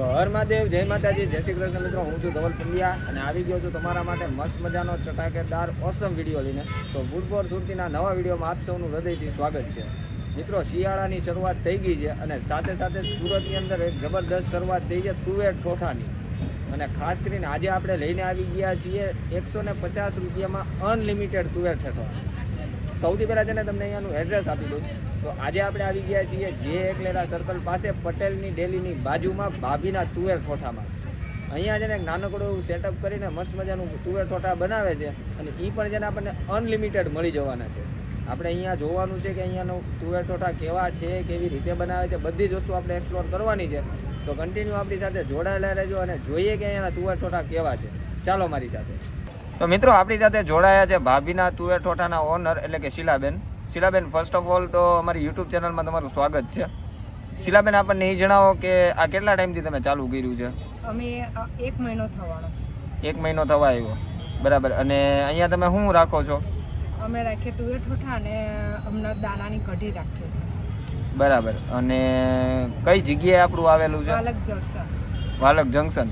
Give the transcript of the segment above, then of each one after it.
તો હર મહાદેવ, જય માતાજી, જય શ્રી કૃષ્ણ મિત્રો, હું છું ધવલ પંડ્યા અને આવી ગયો છું તમારા માટે મસ્ત મજાનો ચટાકેદાર ઓસમ વીડિયો લઈને. તો ગુડબોર સુરતીના નવા વિડીયોમાં આપ સૌનું હૃદયથી સ્વાગત છે. મિત્રો, શિયાળાની શરૂઆત થઈ ગઈ છે અને સાથે સાથે સુરતની અંદર એક જબરદસ્ત શરૂઆત થઈ છે તુવેર ઠોઠાની. અને ખાસ કરીને આજે આપણે લઈને આવી ગયા છીએ એકસો ને પચાસ રૂપિયામાં અનલિમિટેડ તુવેર ઠેઠો. સૌથી પહેલાં છે ને તમને અહીંયાનું એડ્રેસ આપી દઉં. તો આજે આપણે આવી ગયા છીએ જે એકલેરા સર્કલ પાસે પટેલની ડેલીની બાજુમાં ભાભીના તુવેર ઠોઠામાં. અહીંયા છે ને નાનકડું સેટઅપ કરીને મસ્ત મજાનું તુવેર ઠોઠા બનાવે છે અને એ પણ છે ને આપણને અનલિમિટેડ મળી જવાના છે. આપણે અહીંયા જોવાનું છે કે અહીંયાનું તુવેર ઠોઠા કેવા છે, કેવી રીતે બનાવે છે, બધી જ વસ્તુ આપણે એક્સપ્લોર કરવાની છે. તો કન્ટિન્યુ આપણી સાથે જોડાયેલા રહેજો અને જોઈએ કે અહીંયાના તુવેર ઠોઠા કેવા છે. ચાલો મારી સાથે. તો મિત્રો, આપણી સાથે જોડાયા છે ભાભીના તુવેર ઠોઠાના ઓનર એટલે કે Sheelaben. Sheelaben first of all તો અમારી યુટ્યુબ ચેનલમાં તમારું સ્વાગત છે. શીલાબેન આપણને એ જણાવો કે આ કેટલા ટાઈમથી તમે ચાલુ કર્યું છે? અમે એક મહિનો થવાનો. એક મહિનો થવા આવ્યો. બરાબર. અને અહીંયા તમે શું રાખો છો? અમે રાખીએ ટુએ ઠોઠા અને અમને દાનાની કઢી રાખીએ છીએ. બરાબર. અને કઈ જગ્યાએ આપણું આવેલું છે? વાલક જંકશન. વાલક જંકશન.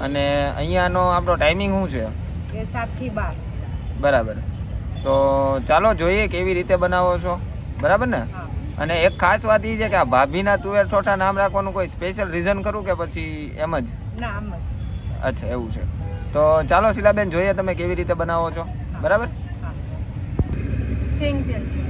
અને અહીંયાનો આપણો ટાઈમિંગ શું છે? એ સાતથી બાર. બરાબર. તો ચાલો જોઈએ કેવી રીતે બનાવો છો. બરાબર ને? અને એક ખાસ વાત એ છે કે આ ભાભીના તુવેર ઠોઠા નામ રાખવાનું કોઈ સ્પેશિયલ રીઝન કરું કે પછી એમ જ? અચ્છા એવું છે. તો ચાલો શીલાબેન જોઈએ તમે કેવી રીતે બનાવો છો. બરાબર? હા. તેલ છે.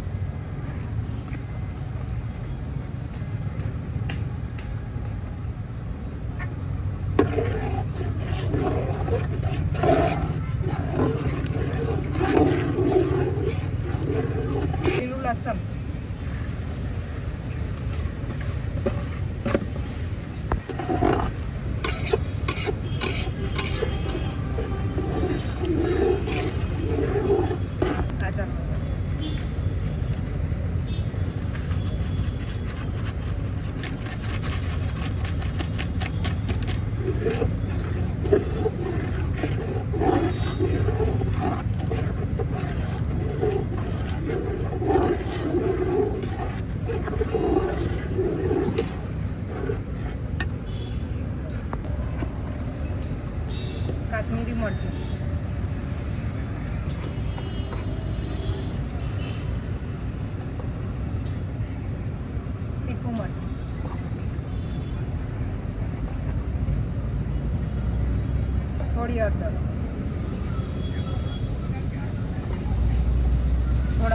보쌈 맞아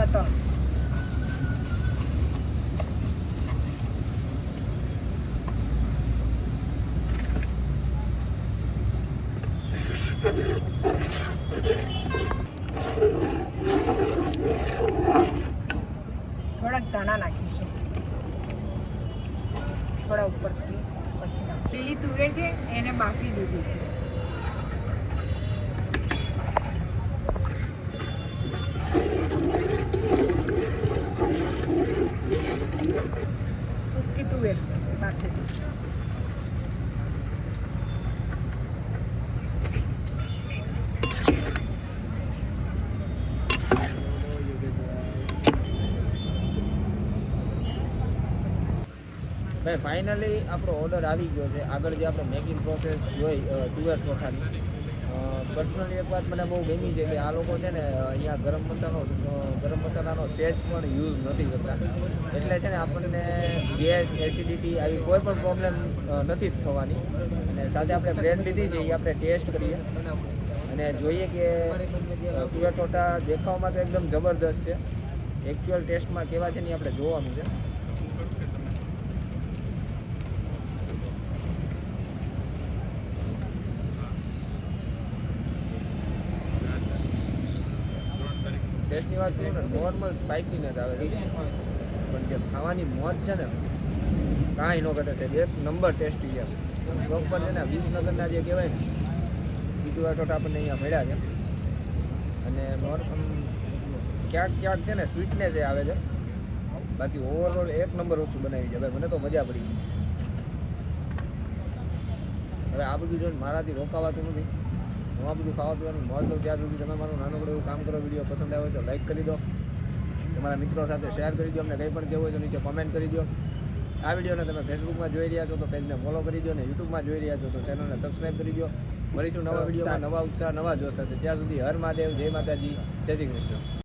થોડા થોડાક ધાણા નાખીશું. થોડા ઉપરથી પછી લીલી તુવેર છે એને બાફી દીધી છે સૂકી તુવેર બાફી દીધી ભાઈ ફાઇનલી આપણો ઓર્ડર આવી ગયો છે. આગળ જે આપણે મેકિંગ પ્રોસેસ જોઈ તુવેર ચોખાની. પર્સનલી એક વાત મને બહુ ગમી છે કે આ લોકો છે ને અહીંયા ગરમ મસાલો ગરમ મસાલાનો સેજ પણ યુઝ નથી કરતા. એટલે છે ને આપણને ગેસ એસિડિટી આવી કોઈ પણ પ્રોબ્લેમ નથી જ થવાની. અને સાથે આપણે બ્રેડ લીધી છે, એ આપણે ટેસ્ટ કરીએ. અને જોઈએ કે તુવેર ટોટા દેખાવમાં તો એકદમ જબરદસ્ત છે. એકચ્યુઅલ ટેસ્ટમાં કેવા છે ને આપણે જોવાનું છે. ટેસ્ટની વાત કરું ને નોર્મલ સ્પાઇસી નથી આવે પણ જે ખાવાની મોજ છે ને, કાંઈ ન ઘટે છે એક નંબર ટેસ્ટી છે. પ્રોપર છે ને, વિસનગરના જે કહેવાય ને, બીજું ટોટા આપણને અહીંયા મળ્યા છે. અને નોર્મલ ક્યાંક ક્યાંક છે ને સ્વીટનેસ એ આવે છે. બાકી ઓવરઓલ એક નંબર વસ્તુ બનાવી છે. ભાઈ, મને તો મજા પડી ગઈ. હવે આ બધું જોઈને મારાથી રોકાવાતું નથી. હું આ બધું ખાવા પીવાની મોજ લઉં ત્યાં સુધી. તમે મારું નાનકડું એવું કામ કરો વીડિયો પસંદ આવે તો લાઈક કરી દો. તમારા મિત્રો સાથે શેર કરી દો. અમને કંઈ પણ કહેવું હોય તો નીચે કોમેન્ટ કરી દો. આ વિડીયોને તમે ફેસબુકમાં જોઈ રહ્યા છો તો પેજને ફોલો કરી દો અને યુટ્યુબમાં જોઈ રહ્યા છો તો ચેનલને સબસ્ક્રાઈબ કરી દો. મળીશું નવા વિડીયોમાં નવા ઉત્સાહ નવા જોશ સાથે. ત્યાં સુધી હર મહાદેવ જય માતાજી જય શ્રી કૃષ્ણ.